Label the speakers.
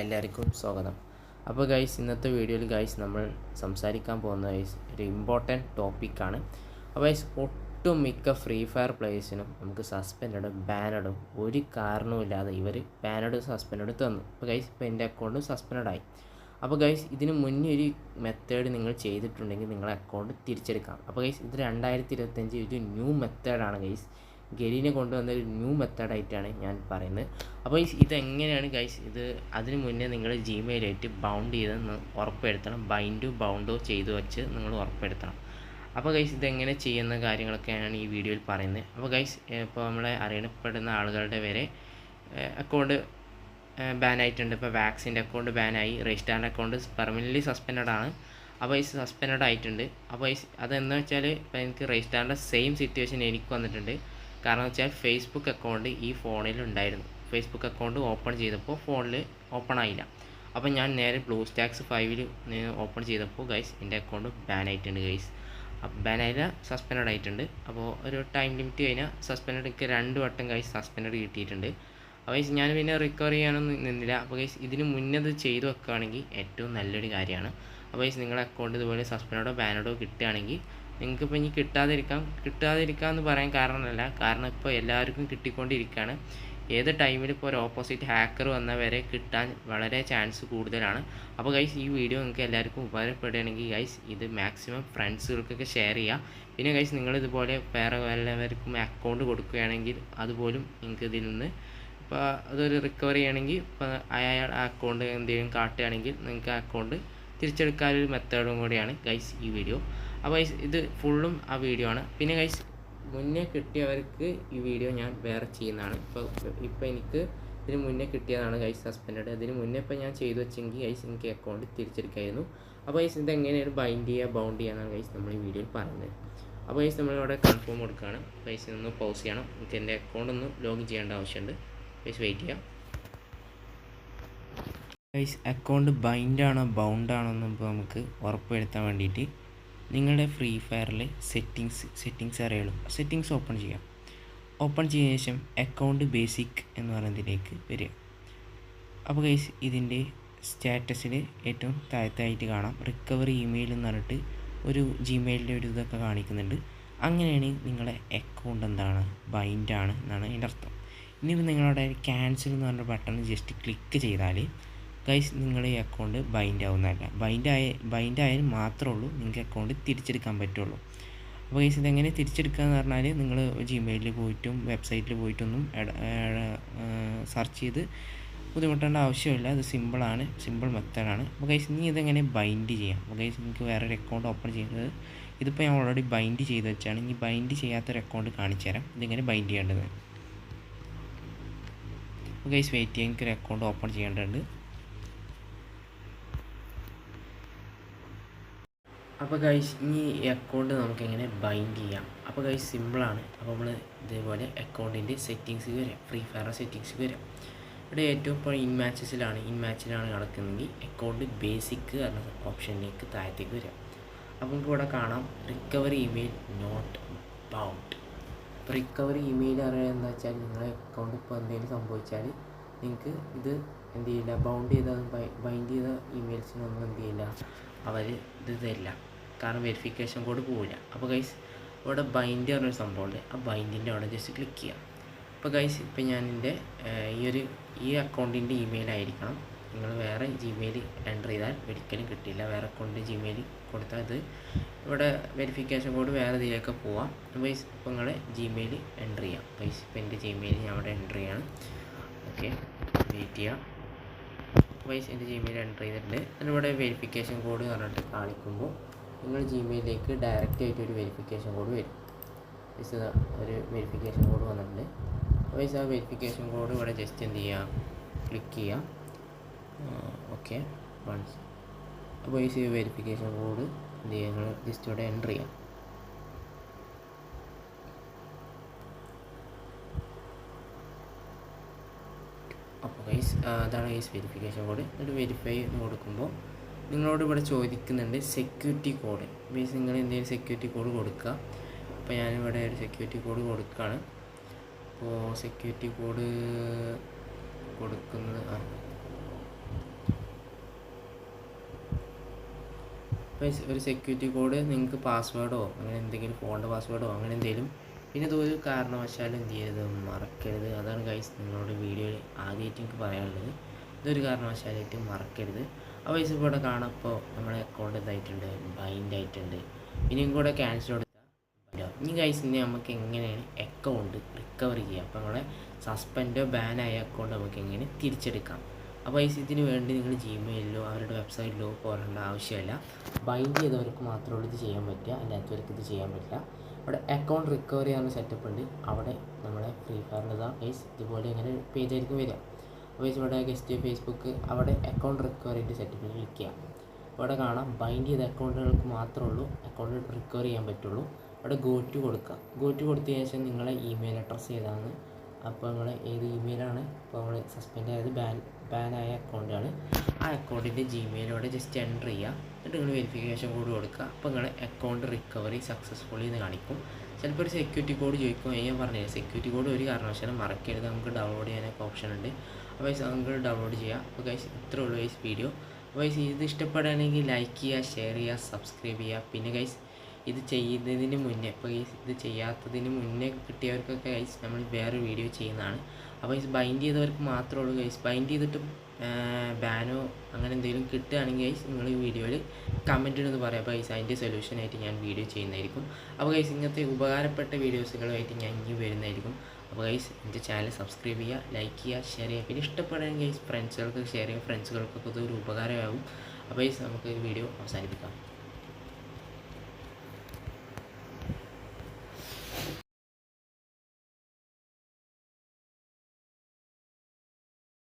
Speaker 1: എല്ലാവർക്കും സ്വാഗതം. അപ്പോൾ ഗൈസ് ഇന്നത്തെ വീഡിയോയിൽ ഗൈസ് നമ്മൾ സംസാരിക്കാൻ പോകുന്ന ഗൈസ് ഒരു ഇമ്പോർട്ടന്റ് ടോപ്പിക്കാണ് അപ്പോൾ ഗൈസ് ഒട്ടും മിക്ക ഫ്രീ ഫയർ പ്ലേയേഴ്സിനും നമുക്ക് സസ്പെൻഡും ബാനഡും ഒരു കാരണവുമില്ലാതെ ഇവർ ബാനഡ് സസ്പെൻഡ് തന്നു. അപ്പോൾ ഗൈസ് ഇപ്പോൾ എന്റെ അക്കൗണ്ട് സസ്പെൻഡായി അപ്പോൾ ഗൈസ് ഇതിന് മുന്നേ ഒരു മെത്തേഡ് നിങ്ങൾ ചെയ്തിട്ടുണ്ടെങ്കിൽ നിങ്ങളെ അക്കൗണ്ട് തിരിച്ചെടുക്കാം. അപ്പോൾ ഗൈസ് ഇത് രണ്ടായിരത്തി ഇരുപത്തഞ്ച് ഒരു ന്യൂ മെത്തേഡാണ് ഗൈസ് ഗെരീനെ കൊണ്ടുവന്ന ഒരു ന്യൂ മെത്തേഡായിട്ടാണ് ഞാൻ പറയുന്നത്. അപ്പോൾ ഇതെങ്ങനെയാണ് ഗൈസ് ഇത് അതിന് മുന്നേ നിങ്ങൾ ജിമെയിലായിട്ട് ബൗണ്ട് ചെയ്തെന്ന് ഉറപ്പെടുത്തണം ബൈൻഡോ ബൗണ്ടോ ചെയ്തു വെച്ച് നിങ്ങൾ ഉറപ്പെടുത്തണം അപ്പോൾ ഗൈസ് ഇതെങ്ങനെ ചെയ്യുന്ന കാര്യങ്ങളൊക്കെയാണ് ഈ വീഡിയോയിൽ പറയുന്നത്. അപ്പോൾ ഗൈസ് ഇപ്പോൾ നമ്മളെ അറിയപ്പെടുന്ന ആളുകളുടെ വരെ അക്കൗണ്ട് ബാൻ ആയിട്ടുണ്ട്. ഇപ്പോൾ വാക്സിന്റെ അക്കൗണ്ട് ബാനായി രജിസ്റ്റാറിന്റെ അക്കൗണ്ട് പെർമനന്റ്ലി സസ്പെൻഡഡ് ആണ്. അപ്പോൾ ഈ സസ്പെൻഡഡ് ആയിട്ടുണ്ട്. അപ്പോൾ അതെന്ന് വെച്ചാൽ ഇപ്പോൾ എനിക്ക് രജിസ്റ്റാറിന്റെ സെയിം സിറ്റുവേഷൻ എനിക്ക് വന്നിട്ടുണ്ട്. കാരണം വെച്ചാൽ ഫേസ്ബുക്ക് അക്കൗണ്ട് ഈ ഫോണിൽ ഉണ്ടായിരുന്നു. ഫേസ്ബുക്ക് അക്കൗണ്ട് ഓപ്പൺ ചെയ്തപ്പോൾ ഫോണിൽ ഓപ്പൺ ആയില്ല. അപ്പോൾ ഞാൻ നേരെ ബ്ലൂ സ്റ്റാക്സ് ഫൈവിൽ ഓപ്പൺ ചെയ്തപ്പോൾ ഗൈസ് എന്റെ അക്കൗണ്ട് ബാൻ ആയിട്ടുണ്ട് ഗൈസ് ബാൻ ആയില്ല സസ്പെൻഡ് ആയിട്ടുണ്ട്. അപ്പോൾ ഒരു ടൈം ലിമിറ്റ് കഴിഞ്ഞാൽ സസ്പെൻഡ് എനിക്ക് രണ്ട് വട്ടം ഗൈസ് സസ്പെൻഡ് കിട്ടിയിട്ടുണ്ട്. അപ്പോൾ ഗൈസ് ഞാൻ പിന്നെ റിക്കവർ ചെയ്യാനൊന്നും നിന്നില്ല. അപ്പോൾ ഗൈസ് ഇതിന് മുന്നേ ഇത് ചെയ്തു വെക്കുകയാണെങ്കിൽ ഏറ്റവും നല്ലൊരു കാര്യമാണ്. അപ്പോൾ ഗൈസ് നിങ്ങളുടെ അക്കൗണ്ട് ഇതുപോലെ സസ്പെൻഡോ ബാനോടോ കിട്ടുകയാണെങ്കിൽ നിങ്ങൾക്ക് ഇപ്പോൾ ഇനി കിട്ടാതിരിക്കാം കിട്ടാതിരിക്കുക എന്ന് പറയാൻ കാരണമല്ല. കാരണം ഇപ്പോൾ എല്ലാവർക്കും കിട്ടിക്കൊണ്ടിരിക്കുകയാണ് ഏത് ടൈമിൽ ഇപ്പോൾ ഒരു ഓപ്പോസിറ്റ് ഹാക്കർ വന്ന വരെ കിട്ടാൻ വളരെ ചാൻസ് കൂടുതലാണ്. അപ്പോൾ ഗൈസ് ഈ വീഡിയോ നിങ്ങൾക്ക് എല്ലാവർക്കും ഉപകാരപ്പെടുകയാണെങ്കിൽ ഗൈസ് ഇത് മാക്സിമം ഫ്രണ്ട്സുകൾക്കൊക്കെ ഷെയർ ചെയ്യുക പിന്നെ ഗൈസ് നിങ്ങൾ ഇതുപോലെ വേറെ വല്ലവർക്കും അക്കൗണ്ട് കൊടുക്കുകയാണെങ്കിൽ അതുപോലും നിങ്ങൾക്ക് ഇതിൽ നിന്ന് ഇപ്പോൾ അതൊരു റിക്കവർ ചെയ്യണമെങ്കിൽ ഇപ്പോൾ അയാൾ ആ അക്കൗണ്ട് എന്തെങ്കിലും കാട്ടുകയാണെങ്കിൽ നിങ്ങൾക്ക് ആ അക്കൗണ്ട് തിരിച്ചെടുക്കാനൊരു മെത്തേഡും കൂടിയാണ് ഗൈസ് ഈ വീഡിയോ അപ്പോൾ ഗൈസ് ഇത് ഫുള്ളും ആ വീഡിയോ ആണ്. പിന്നെ ഗൈസ് മുന്നേ കിട്ടിയവർക്ക് ഈ വീഡിയോ ഞാൻ വേറെ ചെയ്യുന്നതാണ്. ഇപ്പോൾ ഇപ്പോൾ എനിക്ക് ഇതിന് മുന്നേ കിട്ടിയതാണ് ഗൈസ് സസ്പെൻഡ് അതിന് മുന്നേ ഇപ്പോൾ ഞാൻ ചെയ്തു വെച്ചെങ്കിൽ ഗൈസ് എനിക്ക് അക്കൗണ്ട് തിരിച്ചെടുക്കായിരുന്നു. അപ്പോൾ ഗൈസ് ഇത് എങ്ങനെയാണ് ബൈൻഡ് ചെയ്യുക ബൗണ്ട് ചെയ്യുക എന്നാണ് ഗൈസ് നമ്മൾ ഈ വീഡിയോയിൽ പറയുന്നത്. അപ്പോൾ ഗൈസ് നമ്മളിവിടെ കൺഫേം കൊടുക്കുകയാണ്. ഗൈസ് ഒന്ന് പൗസ് ചെയ്യണം. എനിക്ക് എന്റെ അക്കൗണ്ട് ഒന്ന് ലോഗിൻ ചെയ്യേണ്ട ആവശ്യമുണ്ട്. ഗൈസ് വെയിറ്റ് ചെയ്യാം. ഗൈസ് അക്കൗണ്ട് ബൈൻഡാണോ ബൗണ്ടാണോ എന്ന് ഇപ്പോൾ നമുക്ക് ഉറപ്പുവരുത്താൻ വേണ്ടിയിട്ട് നിങ്ങളുടെ ഫ്രീ ഫയറിൽ സെറ്റിങ്സ് സെറ്റിങ്സ് അറിയുള്ളൂ. സെറ്റിങ്സ് ഓപ്പൺ ചെയ്യാം. ഓപ്പൺ ചെയ്ത ശേഷം അക്കൗണ്ട് ബേസിക് എന്ന് പറയുന്നതിലേക്ക് വരിക. അപ്പോൾ ഗൈസ് ഇതിന്റെ സ്റ്റാറ്റസിൽ ഏറ്റവും താഴത്തായിട്ട് കാണാം. റിക്കവറി ഇമെയിൽ എന്ന് പറഞ്ഞിട്ട് ഒരു ജിമെയിലിന്റെ ഒരു ഇതൊക്കെ കാണിക്കുന്നുണ്ട്. അങ്ങനെയാണ് നിങ്ങളുടെ അക്കൗണ്ട് എന്താണ്? ബൈൻഡാണ് എന്നാണ് അതിന്റെ അർത്ഥം. ഇനിയിപ്പോൾ നിങ്ങളുടെ ക്യാൻസൽ എന്ന് പറഞ്ഞ ബട്ടൺ ജസ്റ്റ് ക്ലിക്ക് ചെയ്താൽ ഗൈസ് നിങ്ങളുടെ ഈ അക്കൗണ്ട് ബൈൻഡ് ആവുന്നതല്ല. ബൈൻഡ് ആയ ബൈൻഡ് ആയാൽ മാത്രമേ ഉള്ളൂ. നിങ്ങൾക്ക് അക്കൗണ്ട് തിരിച്ചെടുക്കാൻ പറ്റുള്ളൂ. അപ്പോൾ ഗൈസ് ഇതെങ്ങനെ തിരിച്ചെടുക്കുക എന്ന് പറഞ്ഞാൽ നിങ്ങൾ ജിമെയിലിൽ പോയിട്ടും വെബ്സൈറ്റിൽ പോയിട്ടൊന്നും സെർച്ച് ചെയ്ത് ബുദ്ധിമുട്ടേണ്ട ആവശ്യമില്ല. അത് സിമ്പിളാണ് സിമ്പിൾ മെത്തേഡാണ് അപ്പോൾ ഗൈസ് ഇനി ഇതെങ്ങനെ ബൈൻഡ് ചെയ്യാം? അപ്പോൾ ഗൈസ് നിങ്ങൾക്ക് വേറൊരു അക്കൗണ്ട് ഓപ്പൺ ചെയ്യുന്നത് ഇതിപ്പോൾ ഞാൻ ഓൾറെഡി ബൈൻഡ് ചെയ്ത് വെച്ചാണ്. ഇനി ബൈൻഡ് ചെയ്യാത്തൊരു അക്കൗണ്ട് കാണിച്ചു തരാം. ഇതെങ്ങനെ ബൈൻഡ് ചെയ്യേണ്ടത്? അപ്പോൾ ഗൈസ് വെയിറ്റ് ചെയ്യാൻ എനിക്കൊരു അക്കൗണ്ട് ഓപ്പൺ ചെയ്യേണ്ടതുണ്ട്. അപ്പോൾ ഗൈസ് ഇനി അക്കൗണ്ട് നമുക്ക് എങ്ങനെ ബൈൻഡ് ചെയ്യാം? അപ്പോൾ ഗൈസ് സിമ്പിളാണ് അപ്പോൾ നമ്മൾ ഇതേപോലെ അക്കൗണ്ടിന്റെ സെറ്റിങ്സ് വരാം. ഫ്രീ ഫയർ സെറ്റിങ്സ് വരാം. ഇവിടെ ഏറ്റവും ഇപ്പോൾ ഇൻ മാച്ചസിലാണ് ഇൻ മാച്ചിലാണ് നടക്കുന്നതെങ്കിൽ അക്കൗണ്ട് ബേസിക് എന്ന ഓപ്ഷനിലേക്ക് താഴത്തേക്ക് വരാം. അപ്പോൾ നമുക്ക് ഇവിടെ കാണാം. റിക്കവറി ഇമെയിൽ നോട്ട് ബൗണ്ട് അപ്പോൾ റിക്കവറി ഇമെയിൽ അറിയാൻ എന്താ വെച്ചാൽ നിങ്ങളുടെ അക്കൗണ്ട് ഇപ്പോൾ എന്തെങ്കിലും സംഭവിച്ചാൽ നിങ്ങൾക്ക് ഇത് എന്ത് ചെയ്യില്ല? ബൗണ്ട് ചെയ്ത ബൈൻഡ് ചെയ്ത ഇമെയിൽസിനൊന്നും എന്ത് ചെയ്യില്ല? അവർ ഇത് തരില്ല. കാരണം വെരിഫിക്കേഷൻ കോഡ് പോവില്ല. അപ്പോൾ ഗൈസ് ഇവിടെ ബൈൻഡ് പറഞ്ഞൊരു സംഭവമുണ്ട്. ആ ബൈൻഡിന്റെ അവിടെ ജസ്റ്റ് ക്ലിക്ക് ചെയ്യാം. അപ്പോൾ ഗൈസ് ഇപ്പോൾ ഞാൻ എന്റെ ഈ ഒരു ഈ അക്കൗണ്ടിന്റെ ഇമെയിൽ ആയിരിക്കണം. നിങ്ങൾ വേറെ ജിമെയിൽ എന്റർ ചെയ്താൽ ഒരിക്കലും കിട്ടില്ല വേറെ അക്കൗണ്ട് ജിമെയിൽ കൊടുത്താൽ ഇത് ഇവിടെ വെരിഫിക്കേഷൻ കോഡ് വേറെ ഇതിലേക്ക് പോവാം. ഗൈസ് ഇപ്പോൾ നിങ്ങളെ ജിമെയിൽ എന്റർ ചെയ്യാം. ഗൈസ് ഇപ്പോൾ എന്റെ ജിമെയിൽ ഞാൻ അവിടെ എന്റർ ചെയ്യാണ്. ഓക്കെ വെയിറ്റ് ചെയ്യാം. വൈസ് എന്റെ ജിമെയിൽ എന്റർ ചെയ്തിട്ടുണ്ട്. അതിനിവിടെ വെരിഫിക്കേഷൻ കോഡ് പറഞ്ഞിട്ട് കാണിക്കുമ്പോൾ നിങ്ങൾ ജിമെയിലേക്ക് ഡയറക്റ്റ് ആയിട്ട് ഒരു വെരിഫിക്കേഷൻ കോഡ് വരും. വൈസ് ഒരു വെരിഫിക്കേഷൻ കോഡ് വന്നിട്ടുണ്ട്. വൈസ് ആ വെരിഫിക്കേഷൻ കോഡ് ഇവിടെ ജസ്റ്റ് എന്ത് ചെയ്യുക ക്ലിക്ക് ചെയ്യുക ഓക്കെ വൺസ് അപ്പോൾ ഈ വെരിഫിക്കേഷൻ കോഡ് എന്ത് ചെയ്യുക നിങ്ങൾ ജസ്റ്റ് ഇവിടെ എന്റർ ചെയ്യാം. അപ്പോൾ ഗൈസ് അതാണ് ഗൈസ് വെരിഫിക്കേഷൻ കോഡ് എന്നിട്ട് വെരിഫൈ കൊടുക്കുമ്പോൾ നിങ്ങളോട് ഇവിടെ ചോദിക്കുന്നുണ്ട് സെക്യൂരിറ്റി കോഡ് മീൻസ് നിങ്ങൾ എന്തെങ്കിലും സെക്യൂരിറ്റി കോഡ് കൊടുക്കുക. അപ്പോൾ ഞാനിവിടെ ഒരു സെക്യൂരിറ്റി കോഡ് കൊടുക്കുകയാണ്. അപ്പോൾ സെക്യൂരിറ്റി കോഡ് കൊടുക്കുന്നത് ആ. ഒരു സെക്യൂരിറ്റി കോഡ് നിങ്ങൾക്ക് പാസ്വേഡോ അങ്ങനെ എന്തെങ്കിലും ഫോണിന്റെ പാസ്വേഡോ അങ്ങനെ എന്തെങ്കിലും. പിന്നെ ഇത് ഒരു കാരണവശാലും എന്ത് ചെയ്യരുത് മറക്കരുത്. അതാണ് ഗൈസ് നിങ്ങളോട് വീഡിയോയിൽ ആദ്യമായിട്ട് എനിക്ക് പറയാനുള്ളത്. ഇതൊരു കാരണവശാലായിട്ട് മറക്കരുത്. അപ്പോൾ പൈസ ഇവിടെ കാണപ്പോൾ നമ്മുടെ അക്കൗണ്ട് ഇതായിട്ടുണ്ട് ബൈൻഡ് ആയിട്ടുണ്ട്. ഇനിയും കൂടെ ക്യാൻസൽ കൊടുത്താൽ. ഇനി ഗൈസ് ഇനി നമുക്ക് എങ്ങനെയാണ് അക്കൗണ്ട് റിക്കവർ ചെയ്യുക അപ്പോൾ നമ്മളെ സസ്പെൻഡോ ബാനായ അക്കൗണ്ട് നമുക്ക് എങ്ങനെ തിരിച്ചെടുക്കാം? അപ്പോൾ പൈസ ഇതിന് വേണ്ടി നിങ്ങൾ ജിമെയിലിലോ അവരുടെ വെബ്സൈറ്റിലോ പോരേണ്ട ആവശ്യമില്ല. ബൈൻഡ് ചെയ്തവർക്ക് മാത്രമേ ഇത് ചെയ്യാൻ പറ്റുക. അല്ലാത്തവർക്ക് ഇത് ചെയ്യാൻ പറ്റില്ല. അവിടെ അക്കൗണ്ട് റിക്കവറി ചെയ്യുന്ന സെറ്റപ്പ് ഉണ്ട്. അവിടെ നമ്മളെ ഫ്രീ ഫയറിന്റെ ഗൈസ് ഇതുപോലെ ഇങ്ങനെ പേജ് ആയിരിക്കും വരിക. അപ്പോൾ ഇവിടെ ഗസ്റ്റ് ഫേസ്ബുക്ക് അവിടെ അക്കൗണ്ട് റിക്കവറിന്റെ സെറ്റപ്പിൽ ക്ലിക്ക് ചെയ്യാം അവിടെ കാണാം ബൈൻഡ് ചെയ്ത അക്കൗണ്ടുകൾക്ക് മാത്രമേ ഉള്ളൂ അക്കൗണ്ട് റിക്കവർ ചെയ്യാൻ പറ്റുള്ളൂ. അവിടെ ഗോ ടു കൊടുക്കുക. ഗോ ടു കൊടുത്തതിന് ശേഷം നിങ്ങളെ ഇമെയിൽ അഡ്രസ്സ് ഏതാണ്? അപ്പോൾ നിങ്ങൾ ഏത് ഇമെയിലാണ് ഇപ്പോൾ നമ്മൾ സസ്പെൻഡ് ആയത് ബാൻ ബാനായ അക്കൗണ്ടാണ്. ആ അക്കൗണ്ടിന്റെ ജിമെയിലോടെ ജസ്റ്റ് എന്റർ ചെയ്യുക. എന്നിട്ട് നിങ്ങൾ വെരിഫിക്കേഷൻ കോഡ് കൊടുക്കുക. അപ്പോൾ നിങ്ങളെ അക്കൗണ്ട് റിക്കവറി സക്സസ്ഫുള്ളി എന്ന് കാണിക്കും. ചിലപ്പോൾ ഒരു സെക്യൂരിറ്റി കോഡ് ചോദിക്കും. ഞാൻ പറഞ്ഞില്ല സെക്യൂരിറ്റി കോഡ് ഒരു കാരണവശാലും മറക്കരുത്. നമുക്ക് ഡൗൺലോഡ് ചെയ്യാനൊക്കെ ഓപ്ഷൻ ഉണ്ട്. അപ്പോൾ നമുക്ക് ഡൗൺലോഡ് ചെയ്യാം അപ്പോൾ ഗൈസ് ഇത്ര ഉള്ളൂ ഗൈസ് വീഡിയോ അപ്പോൾ ഗൈസ് ഇത് ഇഷ്ടപ്പെടുകയാണെങ്കിൽ ലൈക്ക് ചെയ്യുക ഷെയർ ചെയ്യുക സബ്സ്ക്രൈബ് ചെയ്യുക. പിന്നെ ഗൈസ് ഇത് ചെയ്യുന്നതിന് മുന്നേ ഇപ്പോൾ ഇത് ചെയ്യാത്തതിന് മുന്നേ കിട്ടിയവർക്കൊക്കെ ഗൈസ് നമ്മൾ വേറെ വീഡിയോ ചെയ്യുന്നതാണ്. അപ്പോൾ ഗൈസ് ബൈൻഡ് ചെയ്തവർക്ക് മാത്രമേ ഉള്ളൂ ഗൈസ് ബൈൻഡ് ചെയ്തിട്ട് ബാനോ അങ്ങനെ എന്തെങ്കിലും കിട്ടുകയാണെങ്കിൽ ഗൈസ് നിങ്ങൾ ഈ വീഡിയോയിൽ കമന്റ് എന്ന് പറയാം. അപ്പോൾ ഗൈസ് അതിന്റെ സൊല്യൂഷനായിട്ട് ഞാൻ വീഡിയോ ചെയ്യുന്നതായിരിക്കും. അപ്പോൾ ഗൈസ് ഇങ്ങനത്തെ ഉപകാരപ്പെട്ട വീഡിയോസുകളുമായിട്ട് ഞാൻ ഇനി വരുന്നതായിരിക്കും. അപ്പോൾ ഗൈസ് എന്റെ ചാനൽ സബ്സ്ക്രൈബ് ചെയ്യുക ലൈക്ക് ചെയ്യുക ഷെയർ ചെയ്യുക. പിന്നെ ഇഷ്ടപ്പെടുകയാണെങ്കിൽ ഗൈസ് ഫ്രണ്ട്സുകൾക്ക് ഷെയർ ചെയ്യുക. ഫ്രണ്ട്സുകൾക്കൊക്കെ ഇതൊരു ഉപകാരമാകും അപ്പോൾ ഗൈസ് നമുക്ക് ഈ വീഡിയോ അവസാനിപ്പിക്കാം.